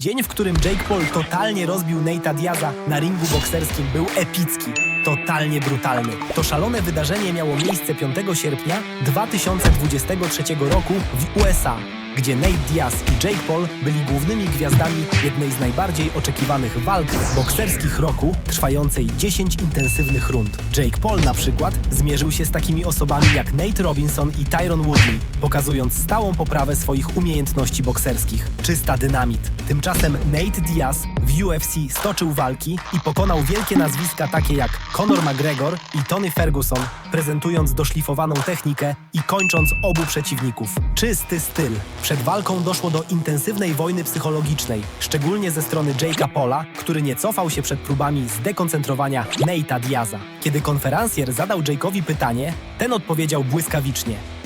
Dzień, w którym Jake Paul totalnie rozbił Nate'a Diaza na ringu bokserskim był epicki. Totalnie brutalny. To szalone wydarzenie miało miejsce 5 sierpnia 2023 roku w USA, gdzie Nate Diaz i Jake Paul byli głównymi gwiazdami jednej z najbardziej oczekiwanych walk bokserskich roku, trwającej 10 intensywnych rund. Jake Paul na przykład zmierzył się z takimi osobami jak Nate Robinson i Tyron Woodley, pokazując stałą poprawę swoich umiejętności bokserskich. Czysta dynamit. Tymczasem Nate Diaz w UFC stoczył walki i pokonał wielkie nazwiska takie jak Conor McGregor i Tony Ferguson, prezentując doszlifowaną technikę i kończąc obu przeciwników. Czysty styl. Przed walką doszło do intensywnej wojny psychologicznej, szczególnie ze strony Jake'a Paula, który nie cofał się przed próbami zdekoncentrowania Nate'a Diaza. Kiedy konferencjer zadał Jake'owi pytanie, ten odpowiedział błyskawicznie.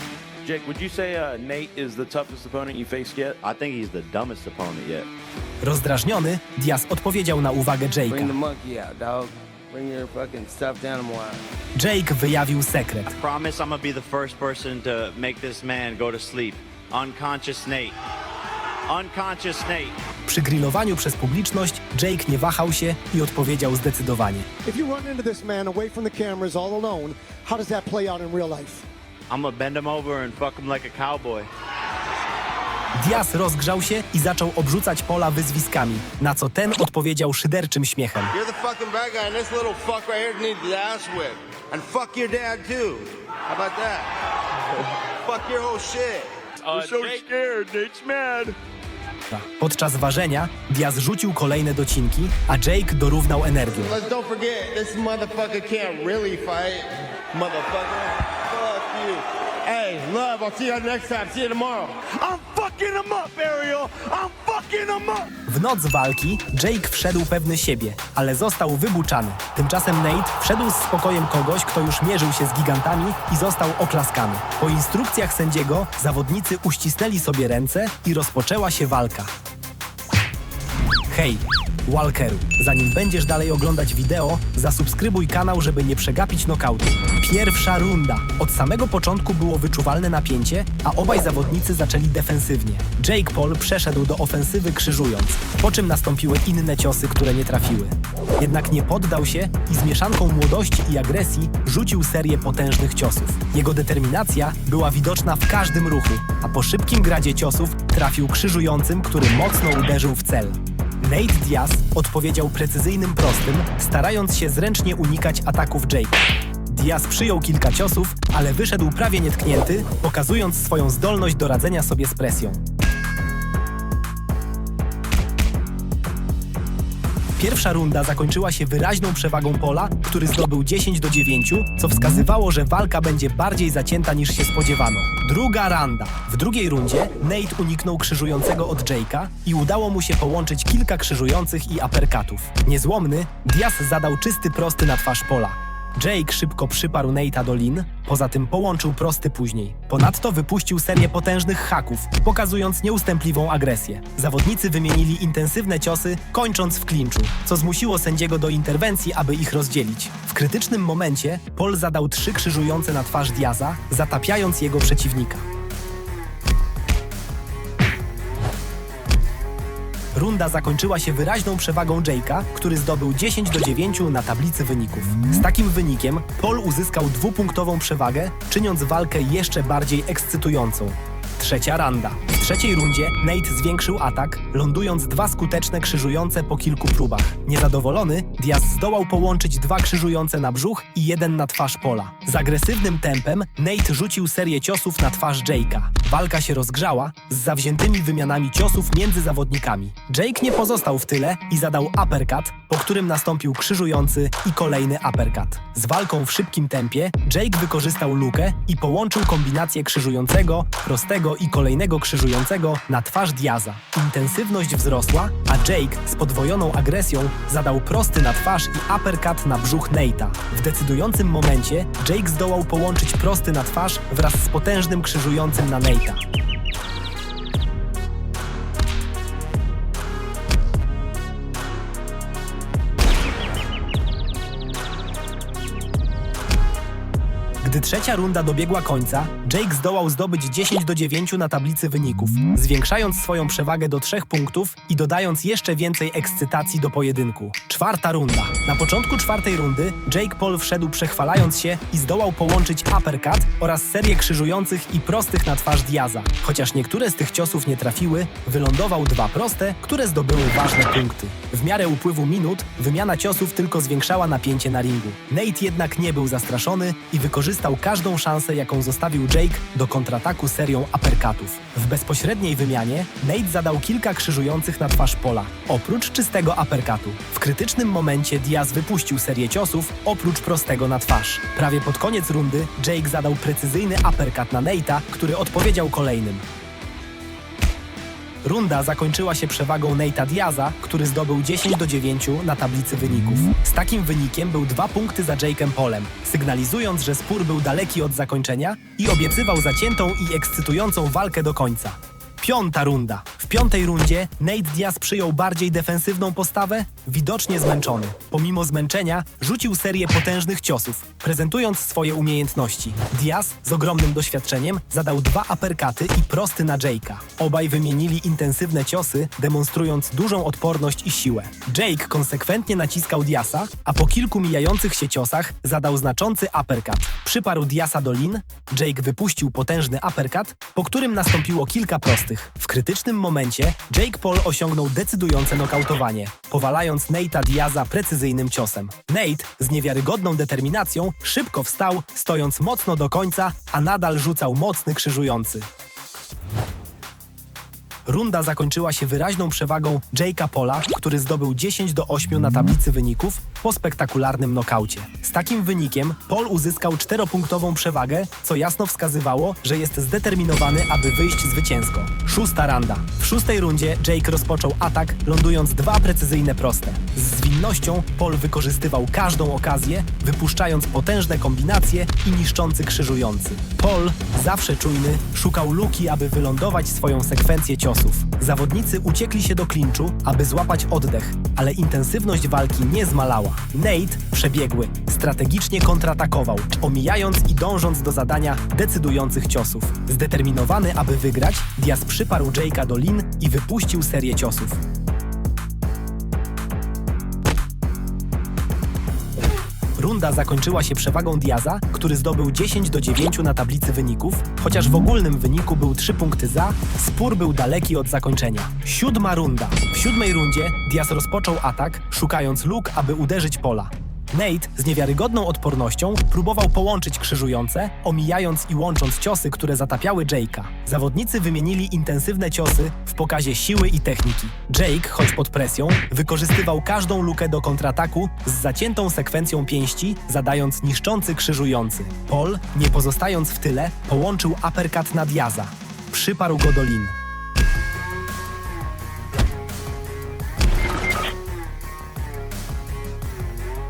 Jake, would you say uh, Nate is the toughest opponent you faced yet? I think he's the dumbest opponent yet. Rozdrażniony, Diaz odpowiedział na uwagę Bring the Jake'a. monkey out, dog. Bring your fucking stuffed animal out. Jake wyjawił sekret. Promise I'm gonna be the first person to make this man go to sleep. Unconscious Nate. Unconscious Nate. Przy grillowaniu przez publiczność Jake nie wahał się i odpowiedział zdecydowanie. If you run into this man away from the cameras all alone, how does that play out in real life? I'm gonna bend him over and fuck him like a cowboy. Diaz rozgrzał się i zaczął obrzucać Pola wyzwiskami, na co ten odpowiedział szyderczym śmiechem. You're the fucking bad guy, and this little fuck right here needs the ass whip. And fuck your dad too. How about that? fuck your whole shit. I'm so scared. Nate's mad. Podczas ważenia Diaz rzucił kolejne docinki, a Jake dorównał energią. Let's don't forget, this motherfucker can't really fight. Motherfucker. Hey, love, I'll see you next time. See you tomorrow. I'm fucking him up, Ariel. I'm fucking him up. W noc walki Jake wszedł pewny siebie, ale został wybuczany. Tymczasem Nate wszedł z spokojem kogoś, kto już mierzył się z gigantami i został oklaskany. Po instrukcjach sędziego zawodnicy uścisnęli sobie ręce i rozpoczęła się walka. Hej, Walkeru, zanim będziesz dalej oglądać wideo, zasubskrybuj kanał, żeby nie przegapić nokautu. Pierwsza runda. Od samego początku było wyczuwalne napięcie, a obaj zawodnicy zaczęli defensywnie. Jake Paul przeszedł do ofensywy krzyżując, po czym nastąpiły inne ciosy, które nie trafiły. Jednak nie poddał się i z mieszanką młodości i agresji rzucił serię potężnych ciosów. Jego determinacja była widoczna w każdym ruchu, a po szybkim gradzie ciosów trafił krzyżującym, który mocno uderzył w cel. Nate Diaz odpowiedział precyzyjnym prostym, starając się zręcznie unikać ataków Jake. Diaz przyjął kilka ciosów, ale wyszedł prawie nietknięty, pokazując swoją zdolność do radzenia sobie z presją. Pierwsza runda zakończyła się wyraźną przewagą Pola, który zdobył 10 do 9, co wskazywało, że walka będzie bardziej zacięta niż się spodziewano. Druga runda. W drugiej rundzie Nate uniknął krzyżującego od Jake'a i udało mu się połączyć kilka krzyżujących i aperkatów. Niezłomny, Diaz zadał czysty prosty na twarz Pola. Jake szybko przyparł Nate'a do lin, poza tym połączył prosty później. Ponadto wypuścił serię potężnych haków, pokazując nieustępliwą agresję. Zawodnicy wymienili intensywne ciosy, kończąc w klinczu, co zmusiło sędziego do interwencji, aby ich rozdzielić. W krytycznym momencie Paul zadał trzy krzyżujące na twarz Diaza, zatapiając jego przeciwnika. Runda zakończyła się wyraźną przewagą Jake'a, który zdobył 10 do 9 na tablicy wyników. Z takim wynikiem Paul uzyskał dwupunktową przewagę, czyniąc walkę jeszcze bardziej ekscytującą. Trzecia runda. Trzeciej rundzie Nate zwiększył atak, lądując dwa skuteczne krzyżujące po kilku próbach. Niezadowolony, Diaz zdołał połączyć dwa krzyżujące na brzuch i jeden na twarz Pola. Z agresywnym tempem Nate rzucił serię ciosów na twarz Jake'a. Walka się rozgrzała z zawziętymi wymianami ciosów między zawodnikami. Jake nie pozostał w tyle i zadał uppercut, po którym nastąpił krzyżujący i kolejny uppercut. Z walką w szybkim tempie Jake wykorzystał lukę i połączył kombinację krzyżującego, prostego i kolejnego krzyżującego na twarz Diaza. Intensywność wzrosła, a Jake z podwojoną agresją zadał prosty na twarz i uppercut na brzuch Nate'a. W decydującym momencie Jake zdołał połączyć prosty na twarz wraz z potężnym krzyżującym na Nate'a. Gdy trzecia runda dobiegła końca, Jake zdołał zdobyć 10 do 9 na tablicy wyników, zwiększając swoją przewagę do 3 punktów i dodając jeszcze więcej ekscytacji do pojedynku. Czwarta runda. Na początku czwartej rundy Jake Paul wszedł przechwalając się i zdołał połączyć uppercut oraz serię krzyżujących i prostych na twarz Diaza. Chociaż niektóre z tych ciosów nie trafiły, wylądował dwa proste, które zdobyły ważne punkty. W miarę upływu minut wymiana ciosów tylko zwiększała napięcie na ringu. Nate jednak nie był zastraszony i wykorzystał każdą szansę, jaką zostawił Jake do kontrataku serią uppercutów. W bezpośredniej wymianie Nate zadał kilka krzyżujących na twarz Pola, oprócz czystego uppercutu. W krytycznym momencie Diaz wypuścił serię ciosów, oprócz prostego na twarz. Prawie pod koniec rundy Jake zadał precyzyjny uppercut na Nate'a, który odpowiedział kolejnym. Runda zakończyła się przewagą Nate'a Diaza, który zdobył 10 do 9 na tablicy wyników. Z takim wynikiem był dwa punkty za Jake'em Polem, sygnalizując, że spór był daleki od zakończenia i obiecywał zaciętą i ekscytującą walkę do końca. Piąta runda. W piątej rundzie Nate Diaz przyjął bardziej defensywną postawę, widocznie zmęczony. Pomimo zmęczenia rzucił serię potężnych ciosów, prezentując swoje umiejętności. Diaz z ogromnym doświadczeniem zadał dwa aperkaty i prosty na Jake'a. Obaj wymienili intensywne ciosy, demonstrując dużą odporność i siłę. Jake konsekwentnie naciskał Diasa, a po kilku mijających się ciosach zadał znaczący uppercut. Przyparł Diasa do lin, Jake wypuścił potężny uppercut, po którym nastąpiło kilka prostych. W krytycznym momencie Jake Paul osiągnął decydujące nokautowanie, powalając Nate'a Diaza precyzyjnym ciosem. Nate z niewiarygodną determinacją szybko wstał, stojąc mocno do końca, a nadal rzucał mocny krzyżujący. Runda zakończyła się wyraźną przewagą Jake'a Pola, który zdobył 10 do 8 na tablicy wyników po spektakularnym nokaucie. Z takim wynikiem Paul uzyskał 4-punktową przewagę, co jasno wskazywało, że jest zdeterminowany, aby wyjść zwycięsko. Szósta runda. W szóstej rundzie Jake rozpoczął atak, lądując dwa precyzyjne proste. Z zwinnością Paul wykorzystywał każdą okazję, wypuszczając potężne kombinacje i niszczący krzyżujący. Paul, zawsze czujny, szukał luki, aby wylądować swoją sekwencję ciosów. Zawodnicy uciekli się do klinczu, aby złapać oddech, ale intensywność walki nie zmalała. Nate, przebiegły, strategicznie kontratakował, omijając i dążąc do zadania decydujących ciosów. Zdeterminowany, aby wygrać, Diaz przyparł Jake'a do lin i wypuścił serię ciosów. Runda zakończyła się przewagą Diaza, który zdobył 10 do 9 na tablicy wyników, chociaż w ogólnym wyniku był 3 punkty za, spór był daleki od zakończenia. Siódma runda. W siódmej rundzie Diaz rozpoczął atak, szukając luk, aby uderzyć Pola. Nate z niewiarygodną odpornością próbował połączyć krzyżujące, omijając i łącząc ciosy, które zatapiały Jake'a. Zawodnicy wymienili intensywne ciosy w pokazie siły i techniki. Jake, choć pod presją, wykorzystywał każdą lukę do kontrataku z zaciętą sekwencją pięści, zadając niszczący krzyżujący. Paul, nie pozostając w tyle, połączył uppercut na Diaza. Przyparł go do lin.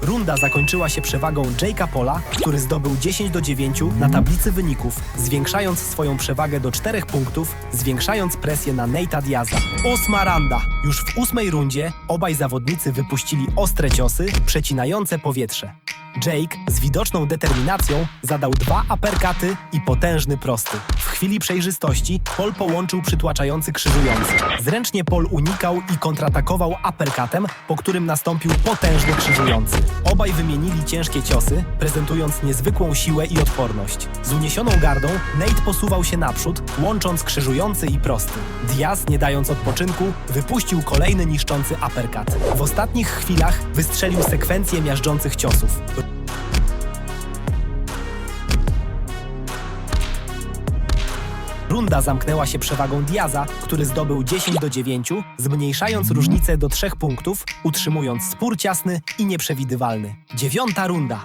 Runda zakończyła się przewagą Jake'a Pola, który zdobył 10 do 9 na tablicy wyników, zwiększając swoją przewagę do 4 punktów, zwiększając presję na Nate'a Diaza. Ósma runda. Już w ósmej rundzie obaj zawodnicy wypuścili ostre ciosy, przecinające powietrze. Jake z widoczną determinacją zadał dwa aperkaty i potężny prosty. W chwili przejrzystości Paul połączył przytłaczający krzyżujący. Zręcznie Paul unikał i kontratakował aperkatem, po którym nastąpił potężny krzyżujący. Obaj wymienili ciężkie ciosy, prezentując niezwykłą siłę i odporność. Z uniesioną gardą Nate posuwał się naprzód, łącząc krzyżujący i prosty. Diaz, nie dając odpoczynku, wypuścił kolejny niszczący aperkat. W ostatnich chwilach wystrzelił sekwencję miażdżących ciosów. Runda zamknęła się przewagą Diaza, który zdobył 10 do 9, zmniejszając różnicę do 3 punktów, utrzymując spór ciasny i nieprzewidywalny. Dziewiąta runda.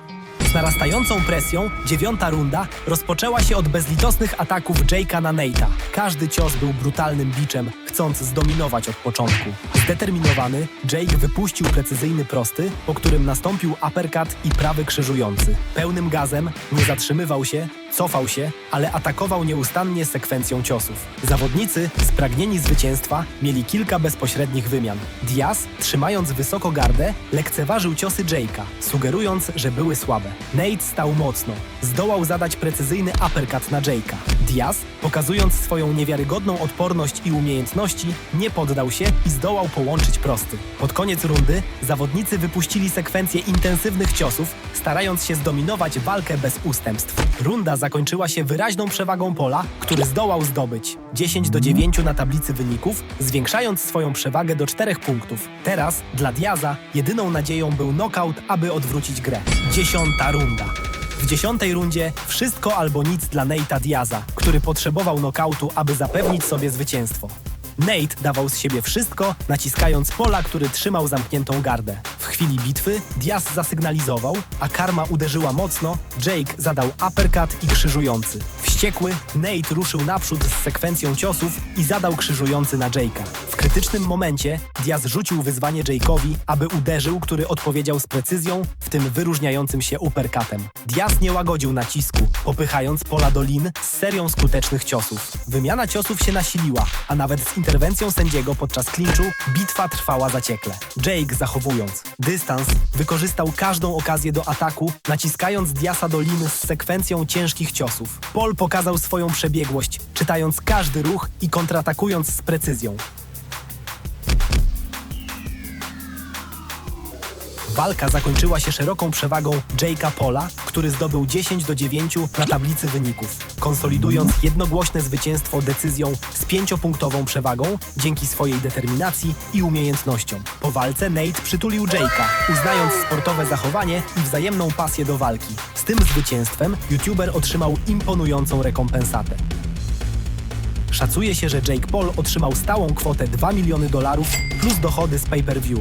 Z narastającą presją, dziewiąta runda rozpoczęła się od bezlitosnych ataków Jake'a na Nate'a. Każdy cios był brutalnym biczem, chcąc zdominować od początku. Zdeterminowany, Jake wypuścił precyzyjny prosty, po którym nastąpił uppercut i prawy krzyżujący. Pełnym gazem nie zatrzymywał się, cofał się, ale atakował nieustannie sekwencją ciosów. Zawodnicy, spragnieni zwycięstwa, mieli kilka bezpośrednich wymian. Diaz, trzymając wysoko gardę, lekceważył ciosy Jake'a, sugerując, że były słabe. Nate stał mocno. Zdołał zadać precyzyjny uppercut na Jake'a. Diaz, pokazując swoją niewiarygodną odporność i umiejętności, nie poddał się i zdołał połączyć prosty. Pod koniec rundy zawodnicy wypuścili sekwencję intensywnych ciosów, starając się zdominować walkę bez ustępstw. Runda zakończyła się wyraźną przewagą Pola, który zdołał zdobyć 10 do 9 na tablicy wyników, zwiększając swoją przewagę do 4 punktów. Teraz dla Diaza jedyną nadzieją był knockout, aby odwrócić grę. Dziesiąta runda. W dziesiątej rundzie wszystko albo nic dla Nate'a Diaza, który potrzebował nokautu, aby zapewnić sobie zwycięstwo. Nate dawał z siebie wszystko, naciskając pola, który trzymał zamkniętą gardę. W chwili bitwy Diaz zasygnalizował, a karma uderzyła mocno, Jake zadał uppercut i krzyżujący. Wściekły, Nate ruszył naprzód z sekwencją ciosów i zadał krzyżujący na Jake'a. Krytycznym momencie Diaz rzucił wyzwanie Jake'owi, aby uderzył, który odpowiedział z precyzją, w tym wyróżniającym się uppercutem. Diaz nie łagodził nacisku, popychając pola do lin z serią skutecznych ciosów. Wymiana ciosów się nasiliła, a nawet z interwencją sędziego podczas klinczu bitwa trwała zaciekle. Jake zachowując dystans, wykorzystał każdą okazję do ataku, naciskając Diasa do lin z sekwencją ciężkich ciosów. Paul pokazał swoją przebiegłość, czytając każdy ruch i kontratakując z precyzją. Walka zakończyła się szeroką przewagą Jake'a Pola, który zdobył 10 do 9 na tablicy wyników, konsolidując jednogłośne zwycięstwo decyzją z pięciopunktową przewagą dzięki swojej determinacji i umiejętnościom. Po walce Nate przytulił Jake'a, uznając sportowe zachowanie i wzajemną pasję do walki. Z tym zwycięstwem YouTuber otrzymał imponującą rekompensatę. Szacuje się, że Jake Paul otrzymał stałą kwotę 2 miliony dolarów plus dochody z pay-per-view,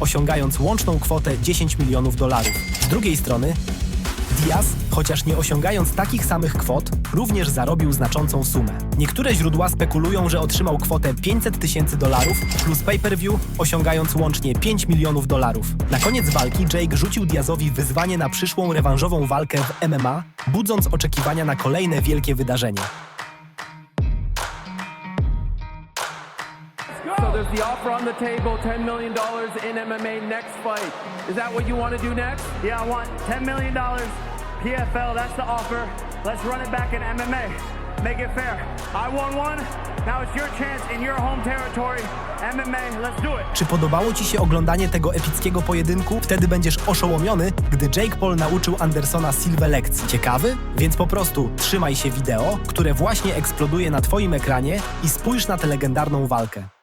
osiągając łączną kwotę 10 milionów dolarów. Z drugiej strony, Diaz, chociaż nie osiągając takich samych kwot, również zarobił znaczącą sumę. Niektóre źródła spekulują, że otrzymał kwotę 500 tysięcy dolarów plus pay-per-view, osiągając łącznie 5 milionów dolarów. Na koniec walki Jake rzucił Diazowi wyzwanie na przyszłą rewanżową walkę w MMA, budząc oczekiwania na kolejne wielkie wydarzenie. There's the offer on the table, $10 million in MMA next fight. Is that what you want to do next? Yeah, I want $10 million PFL. That's the offer. Let's run it back in MMA. Make it fair. I won one. Now it's your chance in your home territory. MMA, let's do it. Czy podobało Ci się oglądanie tego epickiego pojedynku? Wtedy będziesz oszołomiony, gdy Jake Paul nauczył Andersona Silve lekcji. Ciekawy? Więc po prostu trzymaj się wideo, które właśnie eksploduje na Twoim ekranie i spójrz na tę legendarną walkę.